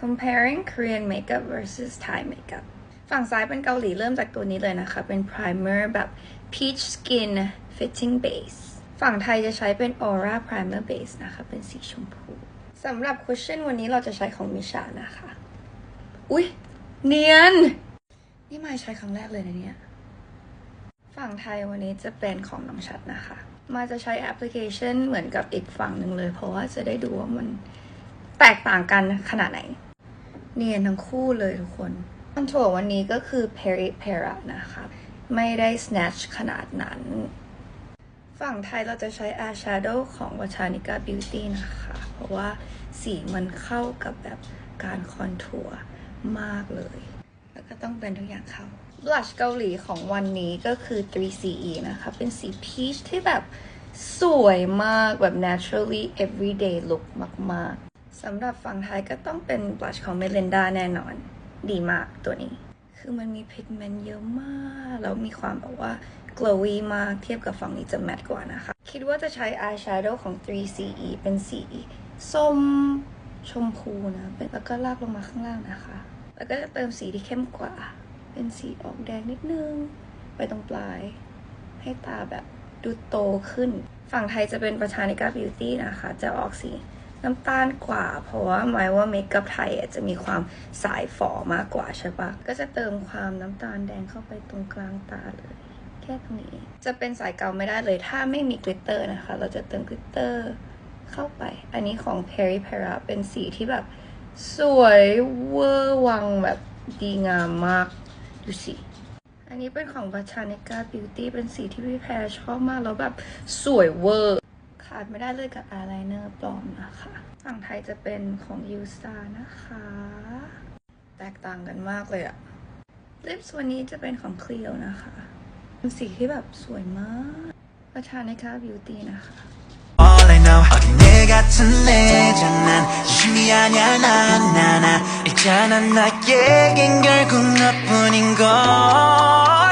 comparing Korean makeup versus Thai makeup ฝั่งซ้ายเป็นเกาหลีเริ่มจากตัวนี้เลยนะคะ เป็น primer แบบ peach skin fitting base ฝั่งไทยจะใช้เป็น aura primer base นะคะ เป็นสีชมพูสำหรับ cushion วันนี้เราจะใช้ของมิชานะคะ อุ๊ย เนียน นี่ม่ใช้ครั้งแรกเลยนะเนี่ย ฝั่งไทยวันนี้จะเป็นของน้องชัดนะคะ มาจะใช้แอปพลิเคชันเหมือนกับอีกฝั่งหนึ่งเลย เพราะว่าจะได้ดูว่ามันแตกต่างกันขนาดไหน เนียนทั้งคู่เลยทุกคนคอนโทรลวันนี้ก็คือ Peri Pera นะคะ ไม่ได้ snatch ขนาดนั้น ฝั่งไทยเราจะใช้ eyeshadow ของ Botanica Beauty นะคะ เพราะว่าสีมันเข้ากับแบบการคอนทัวร์มากเลย แล้วก็ต้องเป็นทุกอย่างเข้า blush เกาหลีของวันนี้ก็คือ 3CE นะคะ เป็นสี peach ที่แบบสวยมากแบบ naturally everyday look มาก ๆ สำหรับฝั่งไทยก็ต้องเป็น blush ของ Melinda แน่นอน ดีมากตัวนี้ คือมันมี pigment เยอะมาก แล้วมีความแบบว่า glowy มากเทียบกับฝั่งนี้จะ matte กว่านะคะ คิดว่าจะใช้ eyeshadow ของ 3CE เป็นสีส้มชมพูนะเป็นแล้วก็ลากลงมาข้างล่างนะคะ แล้วก็จะเติมสีที่เข้มกว่า เป็นสีออกแดงนิดนึง ไปตรงปลาย ให้ตาแบบดูโตขึ้น ฝั่งไทยจะเป็นประธานิกาบิวตี้นะคะ จะออกสี น้ำตาลกว่า เพราะว่าหมายว่าเมคอัพไทยอะจะมีความสายฝอมากกว่าใช่ปะก็จะเติมความน้ำตาลแดงเข้าไปตรงกลางตาเลย แค่ตรงนี้ จะเป็นสายเกาไม่ได้เลยถ้าไม่มีกลิตเตอร์นะคะ เราจะเติมกลิตเตอร์เข้าไป อันนี้ของ Perry Para เป็นสีที่แบบ สวยเวอร์วังแบบดีงามมาก ดูสิอันนี้เป็นของ Botanica Beauty เป็นสีที่พี่แพรชอบมาก แล้วแบบสวยเวอร์ ขาดไม่ได้เลยกับอายไลเนอร์ปลอมนะคะ ฝั่งไทยจะเป็นของ u s t a r นะคะ แตกต่างกันมากเลยอะลิปส์วันนี้จะเป็นของ Clio นะคะ เป็นสีที่แบบสวยมาก Botanica Beauty นะคะ All I know 어린 내 같은 내 장난 진심이 아냐 난나나 있잖아 나에겐 결국 너뿐인 걸